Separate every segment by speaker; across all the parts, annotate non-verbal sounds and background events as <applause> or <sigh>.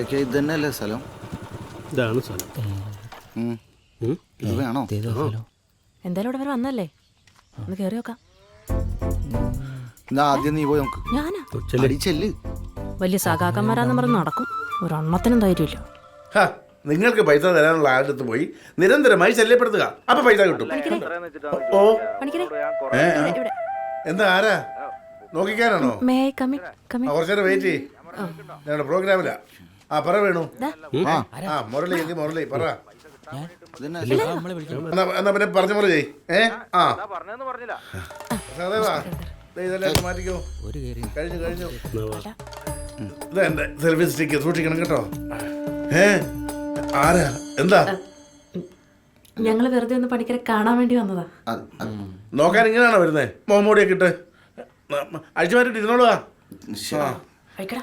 Speaker 1: Okay ഇത് തന്നെയല്ലേ സ്ഥലം?
Speaker 2: ഇതാണ് സ്ഥലം.
Speaker 1: ഉം. ഇത് വേണോ?
Speaker 3: എന്തായാലും ഇവിടെ വരെ വന്നല്ലേ? ഒന്ന് കേറി നോക്കാം.
Speaker 1: എന്നാ ആദ്യം നീ പോയി നോക്ക്
Speaker 3: ഞാനാ?
Speaker 1: അടി ചെല്ല്.
Speaker 3: വലിയ സഖാക്കന്മാരാന്ന് പറഞ്ഞ് നടക്കും. ഒരെണ്ണത്തിനും ധൈര്യമില്ല.
Speaker 4: ഹ, നിങ്ങൾക്ക് പൈസ തരാനുള്ള ആളുടെ പോയി? നിരന്തരമായി ശല്യപ്പെടുത്തുക. അപ്പൊ പൈസ കിട്ടും. ഓ
Speaker 3: പണിക്കരെ.
Speaker 4: ഏ, ആ.
Speaker 3: ഇവിടെ
Speaker 4: എന്താ ആരാ? നോക്കിക്കാനാണോ?
Speaker 3: മേ കമ്മി കമ്മി
Speaker 4: ആ, കുറച്ചേരം വെയിറ്റ് ചെയ്യ്. ഞങ്ങളുടെ പ്രോഗ്രാമിലാ ആ പറ വേണു.
Speaker 1: ആ
Speaker 4: മുരളി എന്തി മുരളി പറ. എന്നാ എന്നാ പിന്നെ പറഞ്ഞ മുരളി. ഏ? ആ. സഹദേവാ ദേ ഇതെല്ലാം എടുത്ത് മാറ്റിക്കോ. കഴിഞ്ഞു കഴിഞ്ഞു. ഇത് എന്റെ സെൽഫി സ്റ്റിക്ക് സൂക്ഷിക്കണം കേട്ടോ. ഏ? ആരാ? എന്താ?
Speaker 3: ഞങ്ങൾ വെറുതെ ഒന്ന് പണിക്കരെ കാണാൻ വേണ്ടി വന്നതാ.
Speaker 4: നോക്കാൻ ഇങ്ങനെയാണോ വരുന്നേ? മോമോടിയൊക്കെ ഇട്ട്. അഴിച്ചു മാറ്റിട്ട്.
Speaker 3: കഴിക്കടാ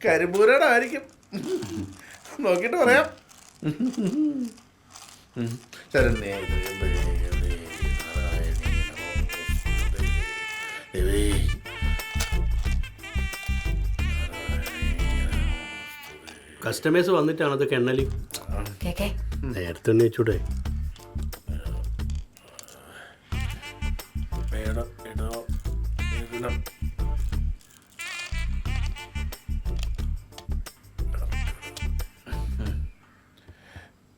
Speaker 4: കരിമ്പൂരയുടെ ആയിരിക്കും നോക്കിയിട്ട് പറയാം. ശരണ്യേ.
Speaker 2: കസ്റ്റമേഴ്സ് വന്നിട്ടാണ് അത് കെണ്ണലി നേരത്തെ ഉന്നയിച്ചൂടെ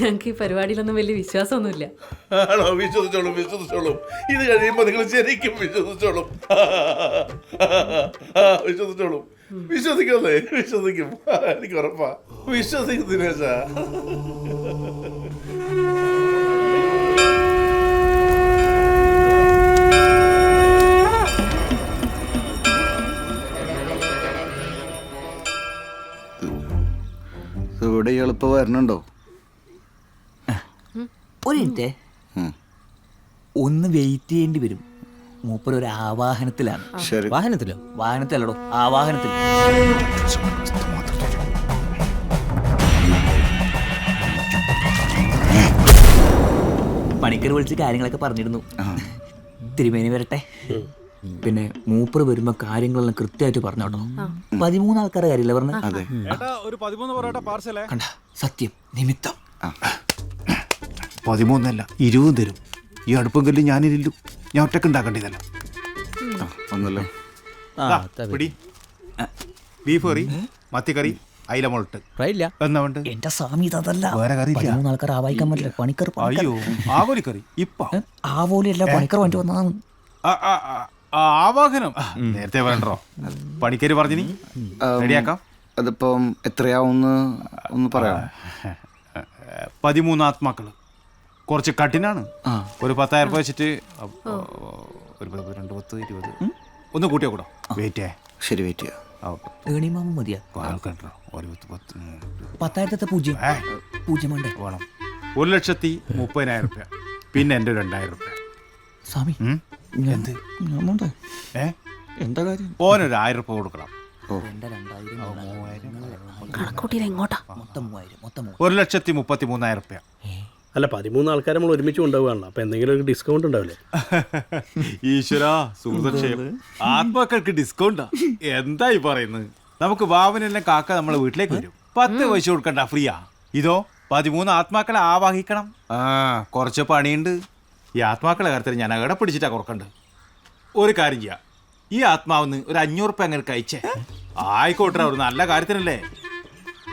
Speaker 3: ഞങ്ങൾക്ക് ഈ പരിപാടിയിലൊന്നും വലിയ വിശ്വാസമൊന്നുമില്ല.
Speaker 4: ആണോ? വിശ്വസിച്ചോളൂ വിശ്വസിച്ചോളും. ഇത് കഴിയുമ്പോൾ നിങ്ങൾ ശരിക്കും വിശ്വസിച്ചോളൂ. വിശ്വസിച്ചോളൂ. വിശ്വസിക്കല്ലേ? വിശ്വസിക്കും. എനിക്ക് ഉറപ്പാ. വിശ്വസിക്കും ദിനേശ.
Speaker 1: ഇവിടെ എളുപ്പം വരണുണ്ടോ?
Speaker 5: ഒരു മിനിറ്റ് ഒന്ന് വെയിറ്റ് ചെയ്യേണ്ടി വരും. മൂപ്പർ ഒരു ആവാഹനത്തിലാണ്.
Speaker 1: ശരി.
Speaker 5: വാഹനത്തിലോ? വാഹനത്തിലോ ആവാഹനത്തിൽ. പണിക്കർ വിളിച്ച് കാര്യങ്ങളൊക്കെ പറഞ്ഞിരുന്നു. തിരുമേനി വരട്ടെ. പിന്നെ മൂപ്പർ വരുമ്പോ കാര്യങ്ങളെല്ലാം കൃത്യമായിട്ട് പറഞ്ഞോട്ടോ. പതിമൂന്ന് ആൾക്കാരുടെ കാര്യമില്ല പറഞ്ഞ സത്യം നിമിത്തം.
Speaker 6: പതിമൂന്നല്ല ഇരുപതും തരും ഈ അടുപ്പം കല്ല് ഞാനിരില്ലു ഞാൻ ഒറ്റയ്ക്ക് ഉണ്ടാക്കേണ്ടതല്ല. പിടി. ബീഫ് കറി മത്തിക്കറി അയില മുളട്ട്.
Speaker 5: എന്റെ സ്വാമി ഇതല്ല
Speaker 6: വേറെ
Speaker 5: കറി ആൾക്കാർ പറ്റില്ല. പണിക്കർ പണിക്കർ.
Speaker 6: അയ്യോ ആകോലിക്കറി ഇപ്പൊ.
Speaker 5: ഏ? ആ പണിക്കർ വേണ്ടി വന്നതാണ്.
Speaker 6: ആ, ആ, ആ, ആ, ആവാഹനം. നേരത്തെ പറയണ്ടോ? പണിക്കര് നീ. റെഡിയാക്കാം.
Speaker 1: അതിപ്പം എത്രയാവുന്ന് ഒന്ന് പറയാം
Speaker 6: പതിമൂന്ന് ആത്മാക്കൾ. കുറച്ച് കഠിനാണ്. ഒരു പത്തായിരം രൂപ വെച്ചിട്ട് ഒരു പത്ത് രണ്ട് പത്ത് ഇരുപത്. ഒന്ന് കൂട്ടിയോ കൂടോ? വെയിറ്റേ?
Speaker 1: ശരി വെയിറ്റ് ചെയ്യാം.
Speaker 5: ഏണിമാമ മതിയാ?
Speaker 6: ആൾക്കാണ്ടോ ഒരു പത്ത് പത്ത് ഉം.
Speaker 5: പത്തായിരത്തെ പൂജ്യം.
Speaker 6: ഏ,
Speaker 5: പൂജ്യം
Speaker 6: വേണം. ഒരു ലക്ഷത്തി മുപ്പതിനായിരം രൂപ പിന്നെ എന്റെ രണ്ടായിരം രൂപ
Speaker 5: സ്വാമി? എന്ത് ഞാൻ വേണ്ടേ
Speaker 6: ഏ?
Speaker 5: എന്താ കാര്യം?
Speaker 6: ഓനൊരു ആയിരം രൂപ കൊടുക്കണം.
Speaker 5: എന്റെ
Speaker 6: ഒരു ലക്ഷത്തി മുപ്പത്തി മൂന്നായിരം റുപ്യ
Speaker 2: അല്ല പതിമൂന്ന് ആൾക്കാരെ നമ്മൾ ഒരുമിച്ച് കൊണ്ടുപോകാണല്ലോ അപ്പൊ എന്തെങ്കിലും ഒരു ഡിസ്കൗണ്ട് ഉണ്ടാവില്ലേ? <laughs>
Speaker 6: ഈശ്വര സുഹൃതക്ഷയം ആത്മാക്കൾക്ക് ഡിസ്കൗണ്ടാ എന്തായി പറയുന്നത്? നമുക്ക് വാവനെല്ലാം കാക്ക നമ്മളെ വീട്ടിലേക്ക് വരും. പത്ത് പൈസ കൊടുക്കണ്ട ഫ്രീയാ ഇതോ പതിമൂന്ന് ആത്മാക്കളെ ആവാഹിക്കണം. ആ. കുറച്ച് പണിയുണ്ട്. ഈ ആത്മാക്കളെ കാര്യത്തിൽ ഞാൻ അകടെ പിടിച്ചിട്ടാ കുറക്കണ്ട്? ഒരു കാര്യം ചെയ്യാം. ഈ ആത്മാവെന്ന് ഒരു അഞ്ഞൂറ് റുപ്യ അങ്ങനെ കഴിച്ചേ ആയിക്കോട്ടെ ഒരു നല്ല കാര്യത്തിനല്ലേ?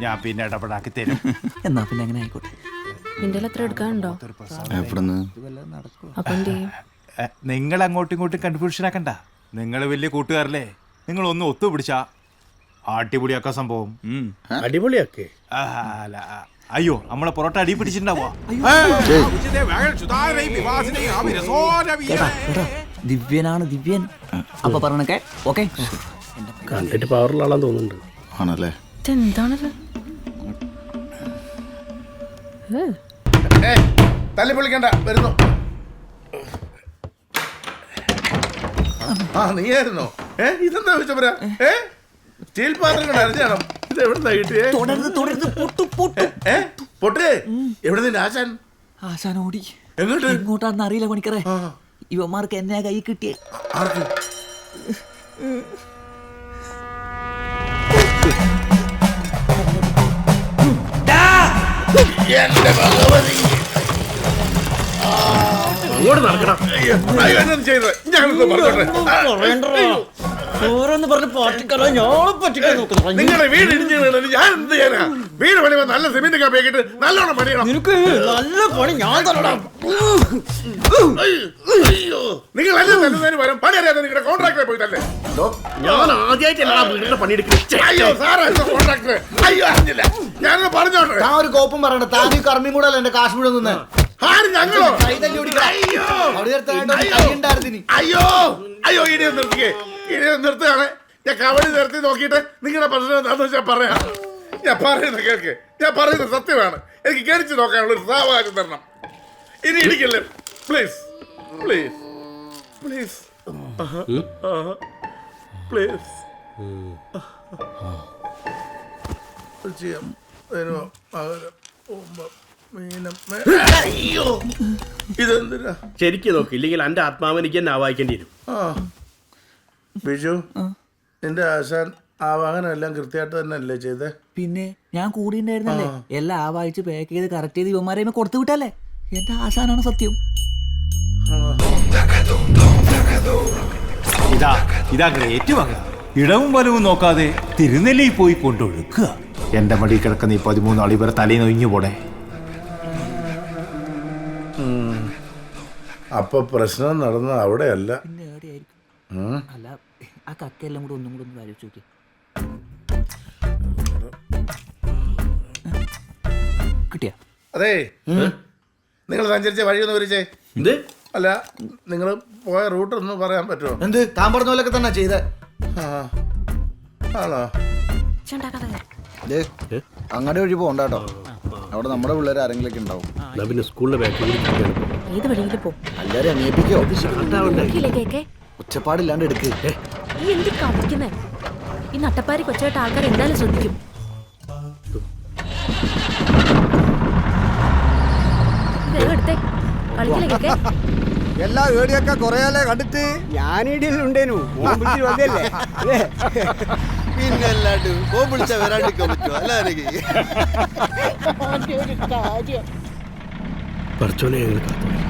Speaker 6: ഞാൻ പിന്നെ ഇടപെടാക്കി തരും. <laughs>
Speaker 5: എന്നാ പിന്നെ അങ്ങനെ ആയിക്കോട്ടെ.
Speaker 3: നിന്റെ എത്ര എടുക്കാനുണ്ടോ അപ്പൊ
Speaker 6: നിങ്ങൾ അങ്ങോട്ടും ഇങ്ങോട്ടും കൺഫ്യൂഷൻ ആക്കണ്ട നിങ്ങൾ വലിയ കൂട്ടുകാരല്ലേ? നിങ്ങൾ ഒന്ന് ഒത്തുപിടിച്ചാ ആട്ടിപൊളിയാക്ക സംഭവം.
Speaker 2: അടിപൊളിയാക്കേ.
Speaker 6: അല്ല, അയ്യോ നമ്മളെ പൊറോട്ട അടി പിടിച്ചിട്ടുണ്ടാവോ
Speaker 5: ദിവ്യനാണ് ദിവ്യൻ. അപ്പൊ പറഞ്ഞൊക്കെ ഓക്കെ.
Speaker 2: കണ്ടിട്ട് പവറുള്ള ആളാന്ന് തോന്നുന്നുണ്ട്.
Speaker 1: ആണല്ലേ?
Speaker 4: ഏ തല്ലി പൊളിക്കണ്ട വരുന്നു. ആ നീയായിരുന്നോ? ഏ ഇതെന്താ വെച്ചപ്പര ഏ സ്റ്റീൽ പാത്രങ്ങൾ അരഞ്ഞാണോ ഇത് എവിടുന്നാ കിട്ടിയേ?
Speaker 5: തുടരുത് തുടരുത്. പൊട്ടു പൊട്ടു.
Speaker 4: ഏ പൊട്ടേ എവിടെ നിന്റെ ആശാൻ?
Speaker 5: ആശാനോടി
Speaker 4: എങ്ങോട്ട്?
Speaker 5: എങ്ങോട്ടാന്ന് അറിയില്ല പണിക്കറേ. ഇവന്മാർക്ക് എന്നെ കൈ കിട്ടിയേ.
Speaker 4: ആർക്ക്? എന്റെ ഭഗവതി.
Speaker 2: അങ്ങോട്ട് നടക്കണം
Speaker 5: ഓരോന്ന് പറഞ്ഞ് പാട്ടിക്കറ ഞാളെ പറ്റിക്കാൻ നോക്കുന്നു.
Speaker 4: നിങ്ങളുടെ വീട് ഇടിഞ്ഞു വീണത് ഞാൻ എന്ത് ചെയ്യാനാ? വീട് പണിയുമ്പോ നല്ല സിമെന്റ് കാപ്പിയാക്കിട്ട് നല്ലോണം പണിയണം.
Speaker 5: നിനക്ക് നല്ല പണി ഞാൻ തരണം
Speaker 4: നിങ്ങൾ എല്ലാം തരുന്നതിന് വരും പണി അറിയാതെ നിങ്ങളുടെ കോൺട്രാക്ടറെ പോയി തന്നെ
Speaker 2: ഞാൻ ആദ്യമായിട്ടല്ല വീട്ടിലെ പണിയെടുക്കുന്നത്
Speaker 1: താൻ ഒരു കോപ്പും പറയണ്ട. താൻ ഈ കർമ്മി കൂടെ അല്ല എന്റെ കാശ് മുഴുവൻ നിന്ന്?
Speaker 4: ആര് ഞങ്ങളോ?
Speaker 1: കൈ തല്ലി ഓടിക്കണം.
Speaker 4: അയ്യോ. അയ്യോ. അയ്യോ. ഇനി നിർത്തിക്കേ. ഇനി നിർത്തുകയാണ്. ഞാൻ കവടി നിർത്തി നോക്കിയിട്ട് നിങ്ങളുടെ പ്രശ്നം എന്താണെന്ന് വെച്ചാൽ പറയാം. ഞാൻ പറയുന്നത് കേൾക്ക്. ഞാൻ പറയുന്നത് സത്യമാണ്. എനിക്ക് കേടിച്ച് നോക്കാനുള്ള ഒരു സാവകാശം തരണം. ഇനി ഇടിക്കല്ലേ? Please please please please. ചെയ്യാം വരുമോ മീനം അയ്യോ. ഇതെന്തിനാ?
Speaker 2: ശരിക്കും നോക്ക് ഇല്ലെങ്കിൽ എന്റെ ആത്മാവനിക്ക് തന്നെ ആവാഹിക്കേണ്ടി വരും.
Speaker 4: ആ. ബിജു നിന്റെ ആശാൻ ആവാഹനം എല്ലാം കൃത്യമായിട്ട് തന്നെ അല്ലേ ചെയ്തേ?
Speaker 5: പിന്നെ ഞാൻ കൂടി എല്ലാം ആവാഹിച്ച് വായിച്ച് പാക്ക് ചെയ്ത് കറക്റ്റ് ചെയ്ത് ഇവന്മാരെ കൊടുത്തു വിട്ടല്ലേ? എന്റെ ആശാനാണ് സത്യം.
Speaker 6: ഇതാ ഇതാ ഗ്രേറ്റ് വക ഇടവും വലവും നോക്കാതെ തിരുനെല്ലി പോയി കൊണ്ടൊഴുക്കുക. എന്റെ മടി കിടക്കുന്ന ഈ പതിമൂന്നാൾ ഇവരെ തലയിൽ ഒഴിഞ്ഞു പോടെ
Speaker 4: അപ്പൊ പ്രശ്നം നടന്ന അവിടെയല്ല.
Speaker 5: അല്ല ആ കക്കയെല്ലാം കൂടെ ഒന്നും കൂടെ ഒന്ന് ആലോചിച്ച് നോക്കി. കിട്ടിയാ?
Speaker 4: അതെ. നിങ്ങൾ സഞ്ചരിച്ച വഴിയൊന്ന് വരിച്ചേ
Speaker 2: എന്ത്?
Speaker 4: അല്ല നിങ്ങൾ പോയ റൂട്ട് ഒന്ന് പറയാൻ പറ്റുമോ?
Speaker 1: എന്ത്? താൻ പറഞ്ഞ പോലൊക്കെ തന്നെ ചെയ്തേ.
Speaker 4: ആ ആണോ
Speaker 1: ദേ അങ്ങടെ വഴി പോകണ്ട കേട്ടോ അവിടെ നമ്മുടെ പിള്ളേർ ആരെങ്കിലൊക്കെ ഉണ്ടാവും.
Speaker 2: പിന്നെ സ്കൂളിലെ ബാക്കിൽ
Speaker 3: ഏത് വഴിയിലും പോ?
Speaker 1: എല്ലാരും
Speaker 3: കേക്കെ?
Speaker 1: ഒച്ചപ്പാടില്ലാണ്ട് എടുക്ക്.
Speaker 3: ഈ എന്ത് കളിക്കുന്നേ ഈ നട്ടപ്പാരി കൊച്ചായിട്ട് ആൾക്കാർ എന്തായാലും ശ്രദ്ധിക്കും. എടുത്തേ. <laughs>
Speaker 7: എല്ലാ ഏടിയൊക്കെ കൊറയാലേ കണ്ടിട്ട്. ഞാനീടിയുണ്ടേനു വന്നല്ലേ <laughs>
Speaker 8: പിന്നല്ലാണ്ട് ഫോൺ വിളിച്ചാൽ വരാണ്ടിരിക്കാൻ പറ്റുമോ അല്ലാതെ <laughs>
Speaker 2: പഠിച്ചോനെ ഞങ്ങൾ കാത്തു.